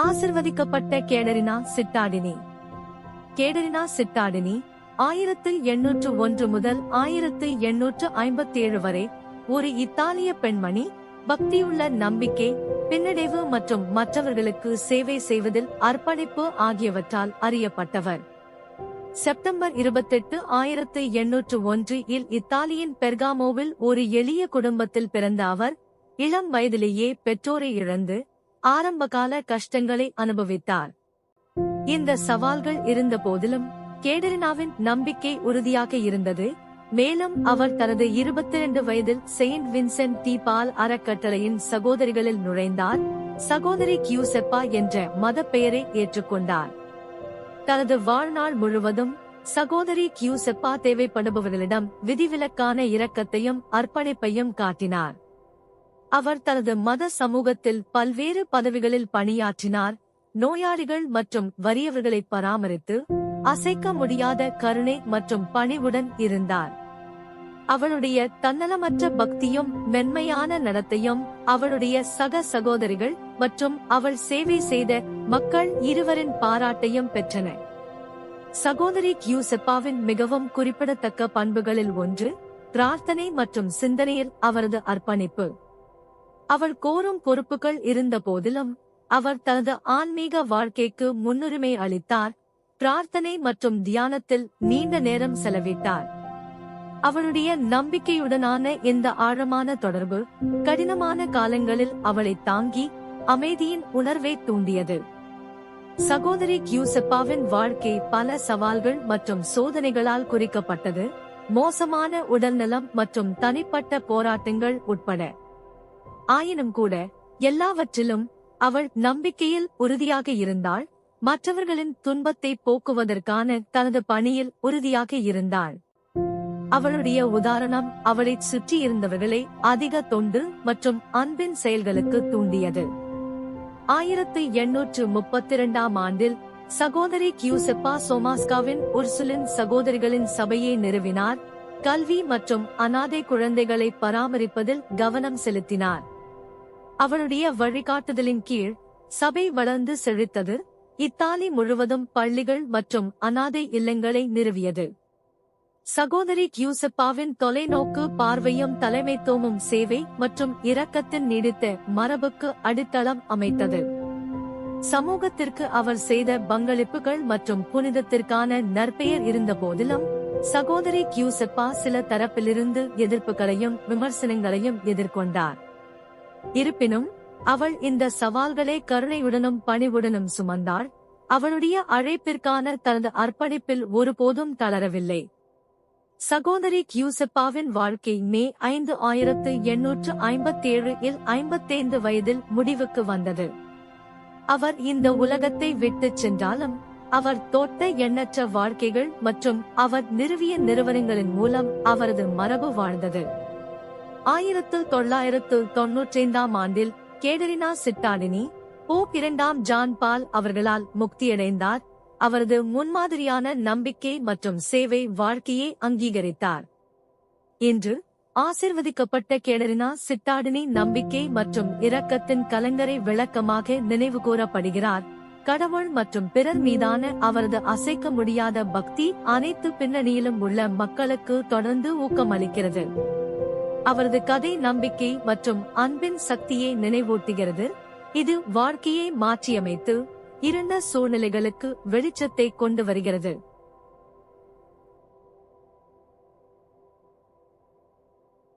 ஆசிர்வதிக்கப்பட்ட கேடரினா சிட்டாடினி. கேடரினா சிட்டாடினி ஆயிரத்தி எண்ணூற்று ஒன்று முதல் ஆயிரத்து எண்ணூற்று ஐம்பத்தி ஏழு வரை ஒரு இத்தாலிய பெண்மணி பக்தியுள்ள நம்பிக்கை பின்னடைவு மற்றும் மற்றவர்களுக்கு சேவை செய்வதில் அர்ப்பணிப்பு ஆகியவற்றால் அறியப்பட்டவர். செப்டம்பர் இருபத்தெட்டு ஆயிரத்து எண்ணூற்று ஒன்று இல் இத்தாலியின் பெர்காமோவில் ஒரு எளிய குடும்பத்தில் பிறந்த அவர் இளம் வயதிலேயே பெற்றோரை இழந்து ஆரம்பகால கஷ்டங்களை அனுபவித்தார். இந்த சவால்கள் இருந்த போதிலும் கேடரினாவின் நம்பிக்கை உறுதியாக இருந்தது. மேலும் அவர் தனது இருபத்தி இரண்டு வயதில் செயின்ட் வின்சென்ட் தீபால் அறக்கட்டளையின் சகோதரிகளில் நுழைந்தார். சகோதரி கியூசெப்பா என்ற மத பெயரை ஏற்றுக்கொண்டார். தனது வாழ்நாள் முழுவதும் சகோதரி கியூசெப்பா தேவைப்படுபவர்களிடம் விதிவிலக்கான இரக்கத்தையும் அர்ப்பணிப்பையும் காட்டினார். அவர் தனது மத சமூகத்தில் பல்வேறு பதவிகளில் பணியாற்றினார். நோயாளிகள் மற்றும் வறியவர்களை பராமரித்து அசைக்க முடியாத கருணை மற்றும் பணிவுடன் இருந்தார். அவளுடைய தன்னலமற்ற பக்தியும் மென்மையான நடத்தையும் அவளுடைய சக சகோதரிகள் மற்றும் அவள் சேவை செய்த மக்கள் இருவரின் பாராட்டையும் பெற்றன. சகோதரி கியூசெப்பாவின் மிகவும் குறிப்பிடத்தக்க பண்புகளில் ஒன்று பிரார்த்தனை மற்றும் சிந்தனையில் அவரது அர்ப்பணிப்பு. அவள் கோரும் பொறுப்புகள் இருந்த போதிலும் அவர் தனது ஆன்மீக வாழ்க்கைக்கு முன்னுரிமை அளித்தார் பிரார்த்தனை மற்றும் தியானத்தில் நீண்ட நேரம் செலவிட்டார். அவளுடைய நம்பிக்கையுடனான இந்த ஆழமான தொடர்பு கடினமான காலங்களில் அவளை தாங்கி அமைதியின் உணர்வை தூண்டியது. சகோதரி கியூசப்பாவின் வாழ்க்கை பல சவால்கள் மற்றும் சோதனைகளால் குறிக்கப்பட்டது மோசமான உடல்நலம் மற்றும் தனிப்பட்ட போராட்டங்கள் உட்பட. ஆயினும் கூட எல்லாவற்றிலும் அவள் நம்பிக்கையில் உறுதியாக இருந்தாள். மற்றவர்களின் துன்பத்தை போக்குவதற்கான தனது பணியில் உறுதியாக இருந்தாள். அவளுடைய உதாரணம் அவளைச் சுற்றியிருந்தவர்களை அதிக தொண்டு மற்றும் அன்பின் செயல்களுக்கு தூண்டியது. ஆயிரத்து எண்ணூற்று முப்பத்தி இரண்டாம் ஆண்டில் சகோதரி கியூசெப்பா சோமாஸ்காவின் உர்சுலின் சகோதரிகளின் சபையை நிறுவினார். கல்வி மற்றும் அனாதை குழந்தைகளை பராமரிப்பதில் கவனம் செலுத்தினார். அவளுடைய வழிகாட்டுதலின் கீழ் சபை வளர்ந்து செழித்தது. இத்தாலி முழுவதும் பள்ளிகள் மற்றும் அனாதை இல்லங்களை நிறுவியது. சகோதரி கியூசப்பாவின் தொலைநோக்கு பார்வையும் தலைமைத்துவமும் சேவை மற்றும் இரக்கத்தின் நீடித்த மரபுக்கு அடித்தளம் அமைத்தது. சமூகத்திற்கு அவர் செய்த பங்களிப்புகள் மற்றும் புனிதத்திற்கான நற்பெயர் இருந்த போதிலும் சகோதரி கியூசப்பா சில தரப்பிலிருந்து எதிர்ப்புகளையும் விமர்சனங்களையும் எதிர்கொண்டார். இருப்பினும் அவள் இந்த சவால்களை கருணையுடனும் பணிவுடனும் சுமந்தாள். அவளுடைய அழைப்பிற்கான தனது அர்ப்பணிப்பில் ஒருபோதும் தளரவில்லை. சகோதரி கியூசெப்பாவின் வாழ்க்கை மே ஐந்து ஆயிரத்து எண்ணூற்று ஐம்பத்தேழு இல் ஐம்பத்தைந்து வயதில் முடிவுக்கு வந்தது. அவர் இந்த உலகத்தை விட்டுச் சென்றாலும் அவர் தோட்ட எண்ணற்ற வாழ்க்கைகள் மற்றும் அவர் நிறுவிய நிறுவனங்களின் மூலம் அவரது மரபு வாழ்ந்தது. ஆயிரத்து தொள்ளாயிரத்து தொன்னூற்றைந்தாம் ஆண்டில் கேடரினா சிட்டாடினி போப் இரண்டாம் ஜான் பால் அவர்களால் முக்தியடைந்தார். அவரது முன்மாதிரியான நம்பிக்கை மற்றும் சேவை வாழ்க்கையை அங்கீகரித்தார். இன்று ஆசிர்வதிக்கப்பட்ட கேடரினா சிட்டாடினி நம்பிக்கை மற்றும் இரக்கத்தின் கலங்கரை விளக்கமாக நினைவுகூரப்படுகிறார் கடவுள் மற்றும் பிறர் மீதான அவரது அசைக்க முடியாத பக்தி அனைத்து பின்னணியிலும் உள்ள மக்களுக்கு தொடர்ந்து ஊக்கமளிக்கிறது. அவரது கதை நம்பிக்கை மற்றும் அன்பின் சக்தியை நினைவூட்டுகிறது. இது வாழ்க்கையை மாற்றியமைத்து இருந்த சூழ்நிலைகளுக்கு வெளிச்சத்தை கொண்டு வருகிறது.